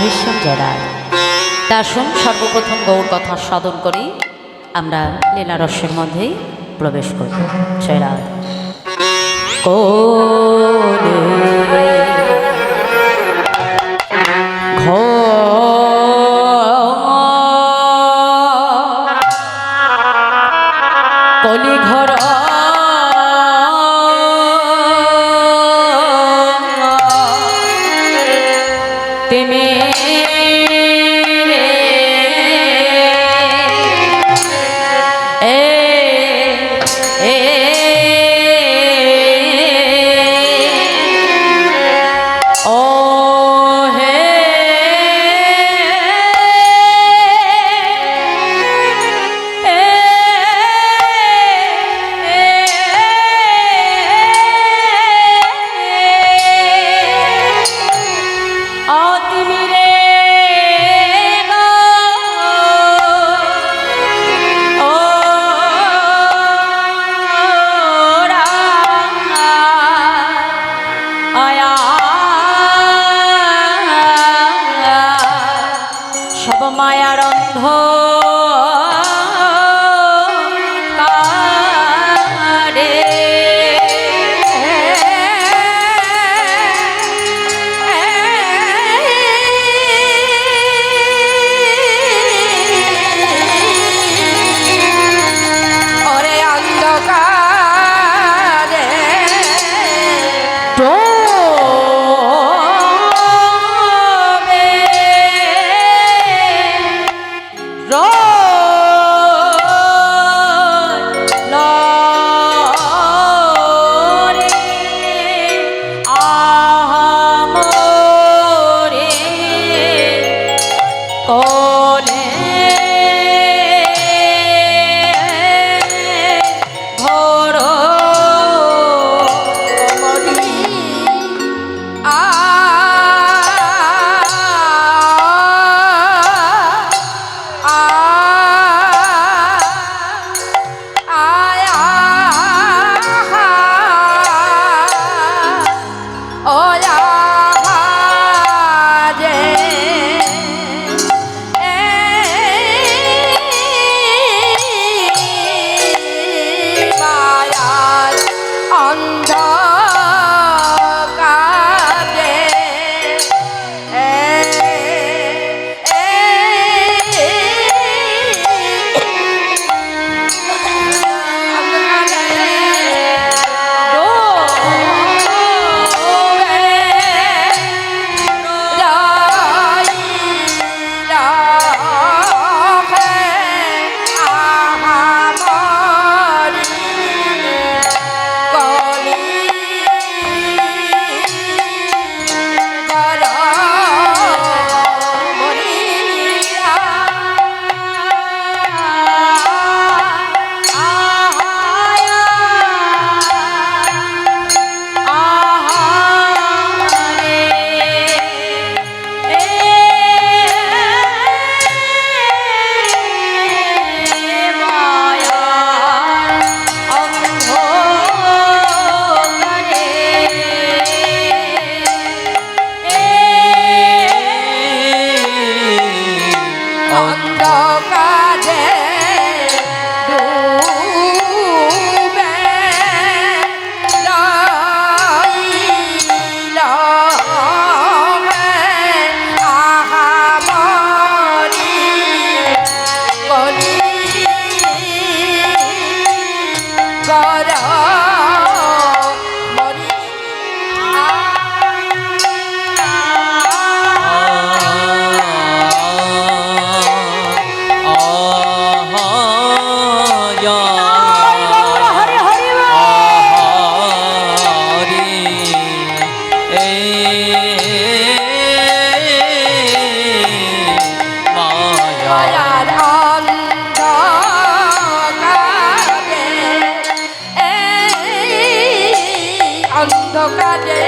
হৃষম জেলায় তার শুন, সর্বপ্রথম গৌর কথা সাধন করি। আমরা লীলারস্যের মধ্যেই প্রবেশ করব সেরা কো অন্ধকারে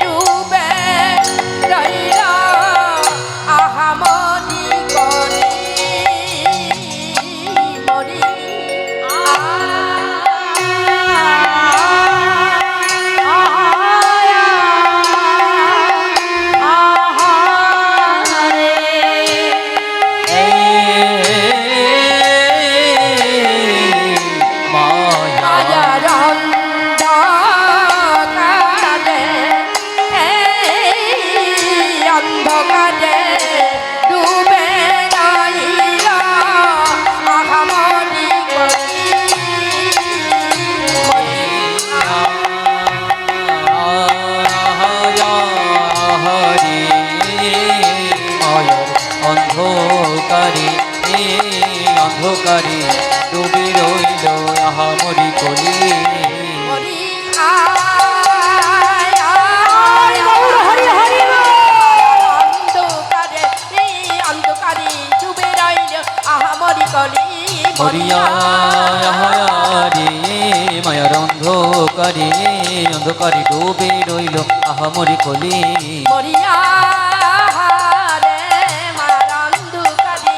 ডুবে রয়ে অন্ধকারে অন্ধকারে ডুবে রইল আহামরি কলি। মরিয়া রে মার অন্ধকারে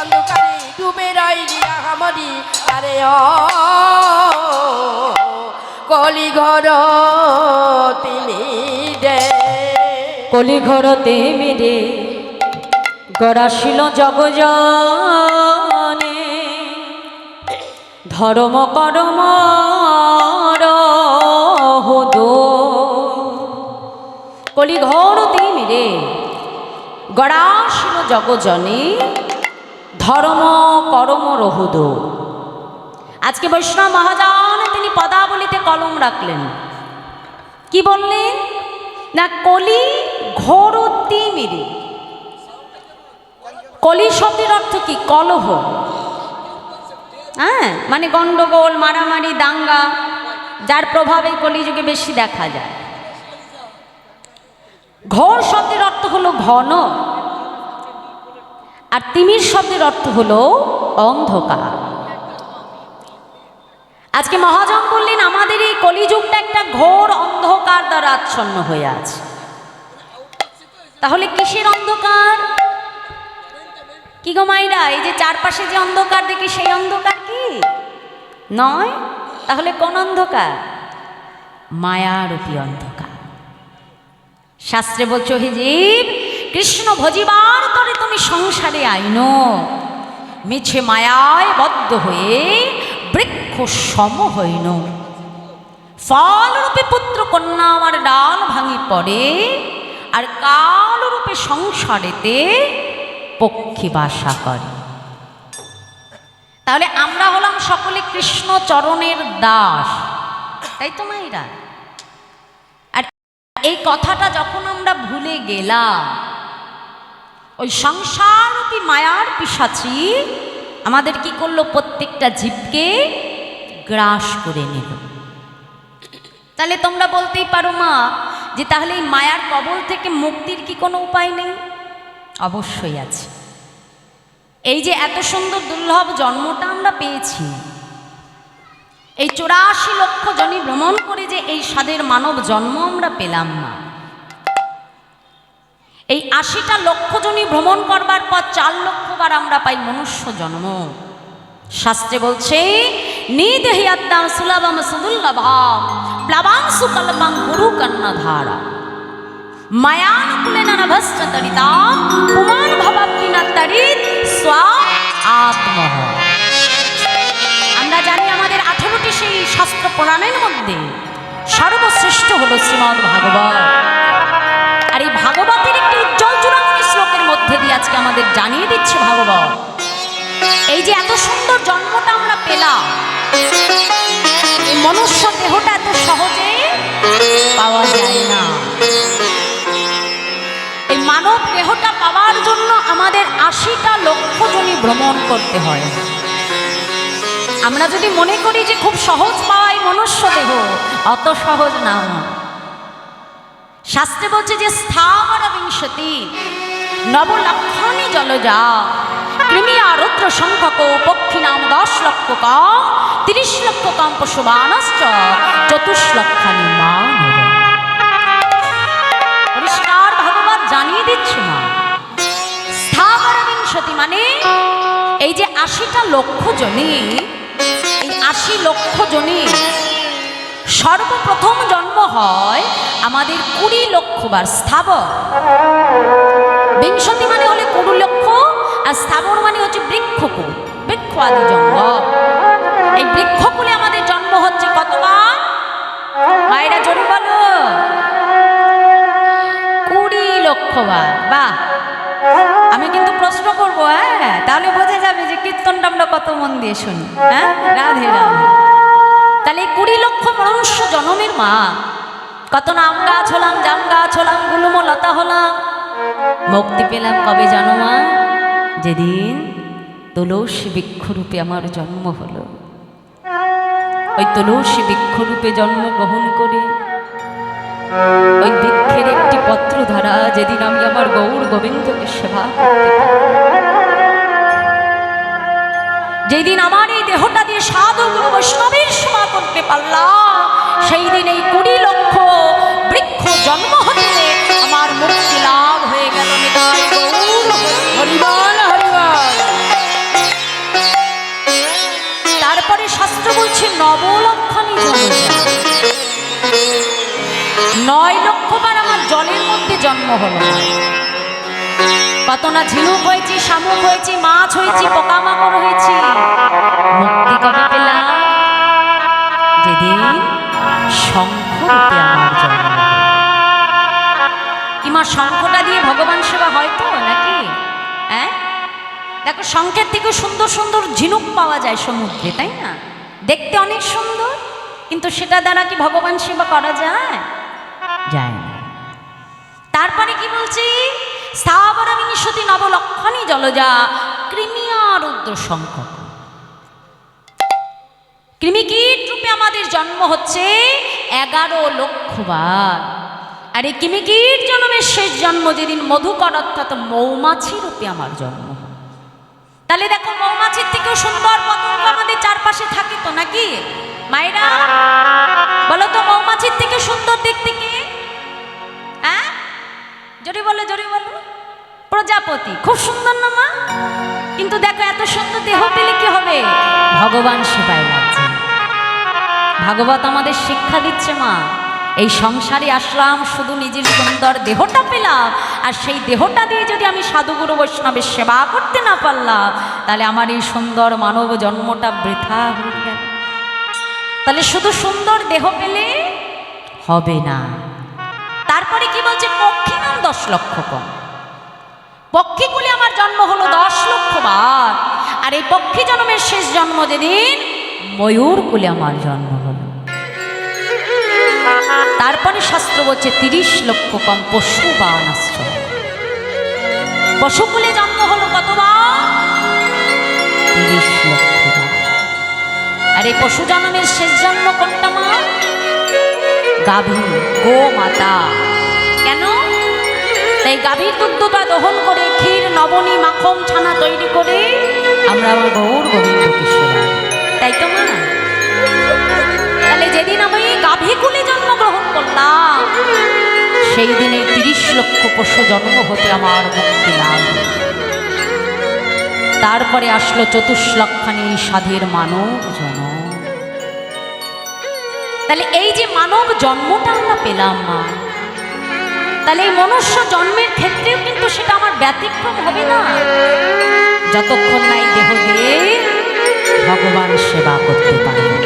অন্ধকারে ডুবে রইলি আহামরি। আরে ও কলি ঘর তিনি দে কলি ঘরতে মেরে গড়াশিল জগজনে। ধর্ম করম কলি ঘরতে মেরে গড়াশিল জগজনে, ধর্ম করম রহুদ। আজকে বৈষ্ণব মহাজন তিনি পদাবলিতে কলম রাখলেন। কি বললেন? না, কলি ঘোর তিমিরে কলি শব্দের অর্থ কি? কলহ। হ্যাঁ মানে গন্ডগোল, মারামারি, দাঙ্গা, যার প্রভাবে কলিযুগে বেশি দেখা যায়। ঘোর শব্দের অর্থ হলো ঘন। আর তিমির শব্দের অর্থ হলো অন্ধকার। আজকে মহাজন বললেন আমাদের এই কলিযুগটা একটা ঘোর অন্ধকার দ্বারা আচ্ছন্ন হয়ে আছে। তাহলে কিসের অন্ধকার? কি গো মাইরা, এই যে চারপাশে যে অন্ধকার, দেখি সেই অন্ধকার কি? নয়? তাহলে কোন অন্ধকার? মায়ারূপী অন্ধকার। শাস্ত্রে বলছো, হে জীব, কৃষ্ণ ভজিবার তরে তুমি সংসারে আইন। মিছে মায়ায় বদ্ধ হয়ে বৃক্ষ সম হইন। ফলরূপে পুত্র কন্যা আমার ডাল ভাঙি পড়ে, আর কালরূপে সংসারেতে পক্ষী বাসা করে। তাহলে আমরা হলাম সকলে কৃষ্ণ চরণের দাস। তাই তো মাইরা এই কথাটা যখন আমরা ভুলে গেলাম, ওই সংসারূপী মায়ার পিসাচি আমাদের কি করল? প্রত্যেকটা জীবকে গ্রাস করে নিল। তাহলে তোমরা বলতেই পারো মা, যে তাহলে এই মায়ার কবল থেকে মুক্তির কি কোনো উপায় নেই? অবশ্যই আছে। এই যে এত সুন্দর দুর্লভ জন্মটা আমরা পেয়েছি এই চৌরাশি লক্ষ জনি ভ্রমণ করে যে এই স্বাদের মানব জন্ম আমরা পেলাম না। এই আশিটা লক্ষ জনি ভ্রমণ করবার পর চার লক্ষবার আমরা পাই মনুষ্য জন্ম। শাস্ত্রে বলছে নিদেহিয়াদ্দাম সুলভম সুদুল্লভাম প্লাবাংশু কল্পাং গুরু কন্যা ধারা মায়ানুকুলে নভশ্চরিতা পুমান ভবাপ্তিনা তরিত স্বা আত্মহ। আঠেরোটি সেই শাস্ত্র পুরাণের মধ্যে সর্বশ্রেষ্ঠ হলো শ্রীমদ ভাগবত। আর এই ভাগবতের একটি উজ্জ্বল চূড়ামণি শ্লোকের মধ্যে দিয়ে আজকে আমাদের জানিয়ে দিচ্ছে ভাগবত। এই যে এত সুন্দর জন্মটা আমরা পেলাম মনুষ্য দেহটা এত সহজে পাওয়া যায় না। এই মানব দেহটা পাওয়ার জন্য আমাদের আশিটা লক্ষ জনই ভ্রমণ করতে হয়। আমরা যদি মনে করি যে খুব সহজ পাওয়াই মনুষ্য দেহ, অত সহজ না। শাস্ত্রে বলছে যে স্থাবর বিংশতি, নবলক্ষণী জলজা কৃমিয়া রুদ্র সংখ্যক পক্ষী নাম দশ লক্ষ কম, তিরিশ লক্ষ কম পশুবানশ্চ চতুর্লক্ষানি মানব পরিষ্কার ভাগবত জানিয়ে দিচ্ছে মা স্থাবর বিংশতি মানে এই যে আশিটা লক্ষ জনি আশি লক্ষ জনি। সর্বপ্রথম জন্ম হয় আমাদের কুড়ি লক্ষ বার স্থাবর। বিংশতি মানে হলে কুড়ি লক্ষ, আর স্থাবর মানে হচ্ছে বৃক্ষকুল বৃক্ষ আদি জঙ্গল এই বৃক্ষকুলে আমাদের জন্ম হচ্ছে কতবার? মায়েরা জোরে বলো। কুড়ি লক্ষ বার বাহ। আমি কিন্তু প্রশ্ন করব হ্যাঁ? তাহলে বোঝা যাবে যে কীর্তনটা আমরা কত মন দিয়ে শুনি হ্যাঁ? রাধে রাধে। তাহলে কুড়ি লক্ষ মনুষ্য জনমের মা। কত নাম গাছ হলাম, জাম গাছ হলাম, গুলুম লতা হলাম। মুক্তি পেলাম কবে জানো মা? যেদিন তুলসী বৃক্ষরূপে আমার জন্ম হলো। ওই তুলসী বৃক্ষরূপে জন্মগ্রহণ করে ওই বৃক্ষের একটি পত্র ধারা যেদিন আমি আমার গৌর গোবিন্দকে সেবা যেদিন আমার এই দেহটা দিয়ে সাধু গুরু বৈষ্ণবের সেবা করতে পারলাম, সেই দিন এই কুড়ি লক্ষ বৃক্ষ জন্ম হতে আমার মুক্তি লাভ হয়ে গেল তারপরে শাস্ত্র বলছে নবলক্ষণই জন্ম। নয় লক্ষবার আমার জলের মধ্যে জন্ম হলো। কত না ঝিনুক হয়েছি, শামুক হয়েছি, মাছ হয়েছি, পোকামাকড় হয়েছি। মুক্তি কবে পেলাম? যেদিন শঙ্খরূপে শঙ্খটা দিয়ে ভগবান সেবা হয় তো নাকি? হ্যাঁ দেখো, শঙ্খের থেকেও সুন্দর সুন্দর ঝিনুক পাওয়া যায় সমুদ্রে, তাই না? দেখতে অনেক সুন্দর, কিন্তু সেটা দ্বারা কি ভগবান সেবা করা যায়? তারপরে কি বলছি? স্থাবর নবলক্ষণী জলজা কৃমিয়া রুদ্র সংকট কৃমিকীট রূপে আমাদের জন্ম হচ্ছে এগারো লক্ষ বার আর এই কৃমিকীট জন্মের শেষ জন্ম যেদিন মধুকর অর্থাৎ মৌমাছি রূপে আমার জন্ম তাহলে দেখো, মৌমাছির থেকেও সুন্দর পতঙ্গ আমাদের চারপাশে থাকে তো নাকি? মায়েরা, বলো তো, মৌমাছির থেকে সুন্দর দেখতে কে? জোরে বলো জোরে বলো। প্রজাপতি, খুব সুন্দর না মা? কিন্তু দেখো এত সুন্দর দেহ পেলে কি হবে? ভগবান সেবায় লাগছে। ভাগবত আমাদের শিক্ষা দিচ্ছে মা, এই সংসারে আসলাম, শুধু নিজের সুন্দর দেহটা পেলাম, আর সেই দেহটা দিয়ে যদি আমি সাধুগুরু বৈষ্ণবের সেবা করতে না পারলাম, তাহলে আমার এই সুন্দর মানব জন্মটা বৃথা হয়ে গেল তাহলে শুধু সুন্দর দেহ পেলে হবে না। দশ লক্ষ কম। পক্ষীকুলে আমার জন্ম হলো দশ লক্ষ বার। আর এই পক্ষী জন্মের শেষ জন্ম যেদিন ময়ূর কুলে আমার জন্ম হলো। তারপরে শাস্ত্র বলছে তিরিশ লক্ষ কম পশু বা অনাশ্রম পশুকুলে জন্ম হলো কতবার? তিরিশ লক্ষ আর এই পশু জন্মের শেষ জন্ম কোনটা মা? গাভী গো মাতা তাই গাভীর দুগ্ধটা দহন করে ক্ষীর, নবনী, মাখন, ছানা তৈরি করে আমরা আমার গৌর তাই তো মা? তাহলে যেদিন আমি গাভীকুলে জন্মগ্রহণ করলাম, সেই দিনে তিরিশ লক্ষ পশু জন্ম হতে আমার মুক্তি লাভ তারপরে আসলো চতুর্লক্ষানি সাধের মানব জনম। তাহলে এই যে মানব জন্মটা আমরা পেলাম মা তাহলে এই মনুষ্য জন্মের ক্ষেত্রেও কিন্তু সেটা আমার ব্যতিক্রম হবে না। যতক্ষণ না এই দেহ দিয়ে ভগবান সেবা করতে পারবে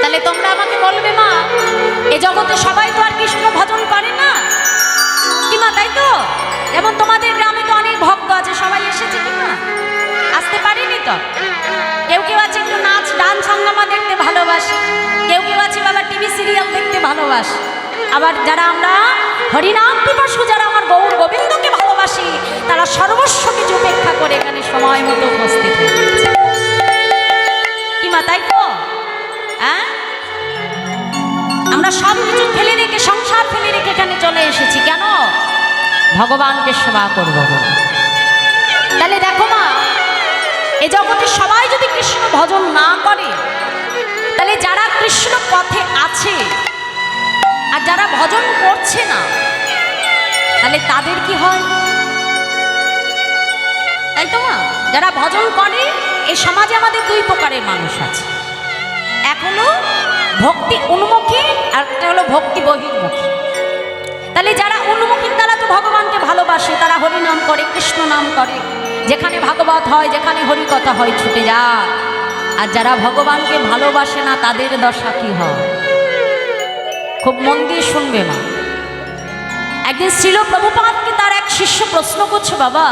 তাহলে তোমরা আমাকে বলবে, মা, এ জগতে সবাই তো আর কৃষ্ণ ভজন করে না? কি মা, তাই তো? যেমন তোমাদের গ্রামে তো অনেক ভক্ত আছে, সবাই এসেছে কি না আসতে পারিনি তো? কেউ কেউ আছে একটু নাচ, ডান্স হাঙ্গামা দেখতে ভালোবাসে। কেউ কেউ আছে বাবা টিভি সিরিয়াল দেখতে ভালোবাসে। আবার যারা আমরা হরিনাম পিপাসু যারা আমার গৌর গোবিন্দকে ভালোবাসি, তারা সর্বস্ব কিছু উপেক্ষা করে এখানে সময় মতো উপস্থিত কি মা, তাই তো? হ্যাঁ? আমরা সব কিছু ফেলে রেখে, সংসার ফেলে রেখে এখানে চলে এসেছি, কেন? ভগবানকে সেবা করব। তাহলে দেখো মা, এ জগতে সবাই যদি কৃষ্ণ ভজন না করে, তাহলে যারা কৃষ্ণ পথে আছে আর যারা ভজন করছে না, তাহলে তাদের কি হয়? তাই তো মা? যারা ভজন করে এই সমাজে আমাদের দুই প্রকারের মানুষ আছে। এক হলো ভক্তি উন্মুখী, আর একটা হলো ভক্তি বহির্মুখী। তাহলে যারা উন্মুখী তারা তো ভগবানকে ভালোবাসে, তারা হরি নাম করে, কৃষ্ণ নাম করে। যেখানে ভাগবত হয়, যেখানে হরি কথা হয়, ছুটে যায় আর যারা ভগবানকে ভালোবাসে না, তাদের দশা কি হয়? খুব মন দিয়ে শুনবে মা। একদিন ছিল প্রভুপাদকে তার এক শিষ্য প্রশ্ন করছে বাবা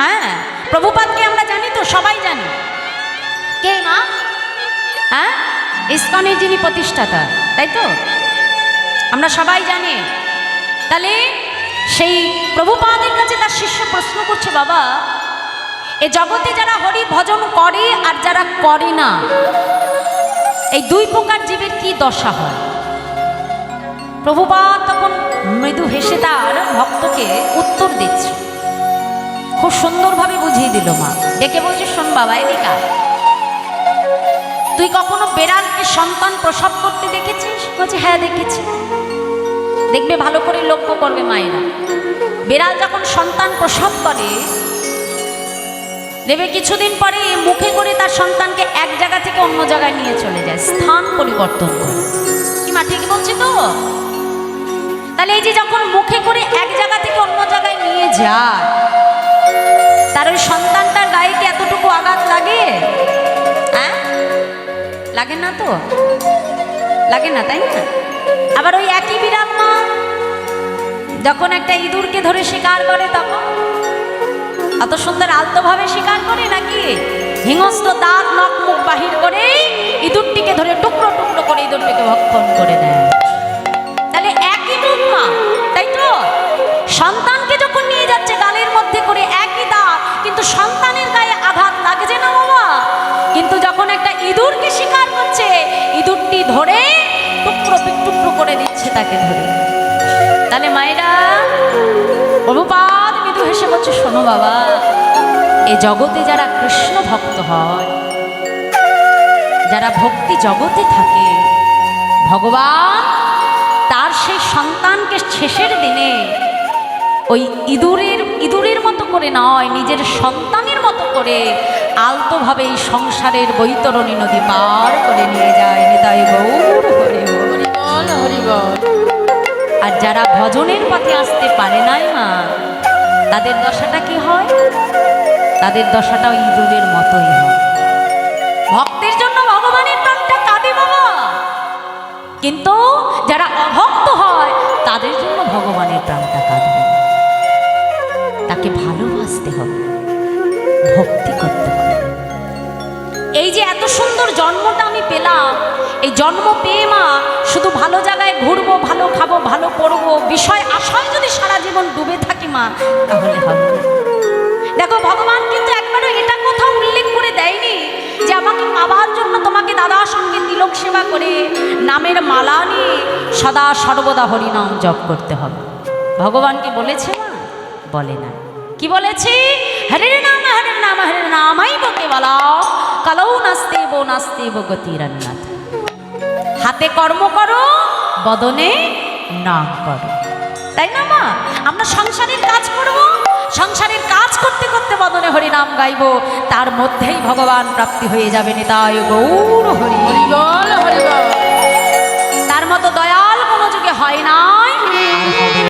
হ্যাঁ প্রভুপাদকে আমরা জানি তো সবাই জানি। কে মা? হ্যাঁ ইস্কনের যিনি প্রতিষ্ঠাতা তাই তো? আমরা সবাই জানি। তাহলে সেই প্রভুপাদের কাছে তার শিষ্য প্রশ্ন করছে বাবা এ জগতে যারা হরি ভজন করে আর যারা করে না এই দুই প্রকার জীবের কি দশা হয়? প্রভুপাদ তখন মৃদু হেসে তার ভক্তকে উত্তর দিচ্ছে। খুব সুন্দরভাবে বুঝিয়ে দিল মা। ডেকে বলছে, শোন বাবা এদিকে। তুই কখনো বেড়ালকে সন্তান প্রসব করতে দেখেছিস? বলছে হ্যাঁ দেখেছি। দেখবে ভালো করে লক্ষ্য করবে মায়েরা। বেড়াল যখন সন্তান প্রসব করে, দেবে কিছুদিন পরে মুখে করে তার সন্তানকে এক জায়গা থেকে অন্য জায়গায় নিয়ে চলে যায়। স্থান পরিবর্তন করে। কি মা ঠিক বলছি তো? তাহলে এই যে যখন মুখে করে এক জায়গা থেকে অন্য জায়গায় নিয়ে যায়, তার ওই সন্তানটার গায়ে কি এতটুকু আঘাত লাগে? হ্যাঁ? লাগে না তো? লাগে না, তাই না? আবার ওই একই বিড়াল মা, যখন একটা ইঁদুরকে ধরে শিকার করে তখন? অত সুন্দর আলতোভাবে শিকার করে নাকি? হিংস্র দাঁত নখ, মুখ বাহির করে ইঁদুরটিকে ধরে টুকরো টুকরো করে ইঁদুরটিকে ভক্ষণ করে দেয়। মা তাই তো? সন্তানকে যখন নিয়ে যাচ্ছে গালের মধ্যে করে একই দাঁত কিন্তু সন্তানের গায়ে আঘাত লাগছে না বাবা? কিন্তু যখন একটা ইঁদুরকে শিকার করছে, ইঁদুরটি ধরে টুকরো টুকরো করে দিচ্ছে তাকে ধরে। তাহলে মায়েরা প্রভুপাদ মৃদু হেসে বলছে, শোনো বাবা, এ জগতে যারা কৃষ্ণ ভক্ত হয়, যারা ভক্তি জগতে থাকে, ভগবান তার সেই সন্তানকে শেষের দিনে ওই ইঁদুরের ইঁদুরের মতো করে নয় নিজের সন্তানের মতো করে আলতোভাবে এই সংসারের বৈতরণী নদী পার করে নিয়ে যায় নিতাই গৌর হরে বল হরি বল আর যারা ভজনের পথে আসতে পারে নাই মা তাদের দশাটা কি হয়? তাদের দশাটাও ইঁদুরের মতোই হয়। ভক্তের জন্য ভগবানের প্রাণটা কাঁদে বাবা। কিন্তু ভালোবাসতে হবে। ভক্তি করতে হবে। এই যে এত সুন্দর জন্মটা আমি পেলাম, এই জন্ম পেয়ে মা শুধু ভালো জায়গায় ঘুরবো, ভালো খাব, ভালো পড়ব, বিষয় আশায় যদি সারা জীবন ডুবে থাকি মা, তাহলে হবে দেখো, ভগবান কিন্তু একবারও এটা কোথাও উল্লেখ করে দেয়নি যে আমাকে পাবার জন্য তোমাকে দাদার সঙ্গে তিলক সেবা করে নামের মালা নিয়ে সদা সর্বদা হরিনাম জপ করতে হবে। ভগবান কি বলেছে মা? বলে না কি বলেছি? হরে নাম হরে নাম হরে নামাই বকে বলা। কালৌ নাস্তে বো নাস্তে বো গতিরান্নাথ হাতে কর্ম করো, বদনে নাম করো। তাই না মা? আমরা সংসারের কাজ করব, সংসারের কাজ করতে করতে বদনে হরি নাম গাইব। তার মধ্যেই ভগবান প্রাপ্তি হয়ে যাবে নিতায় গৌর হরি। হরি বল হরি বল।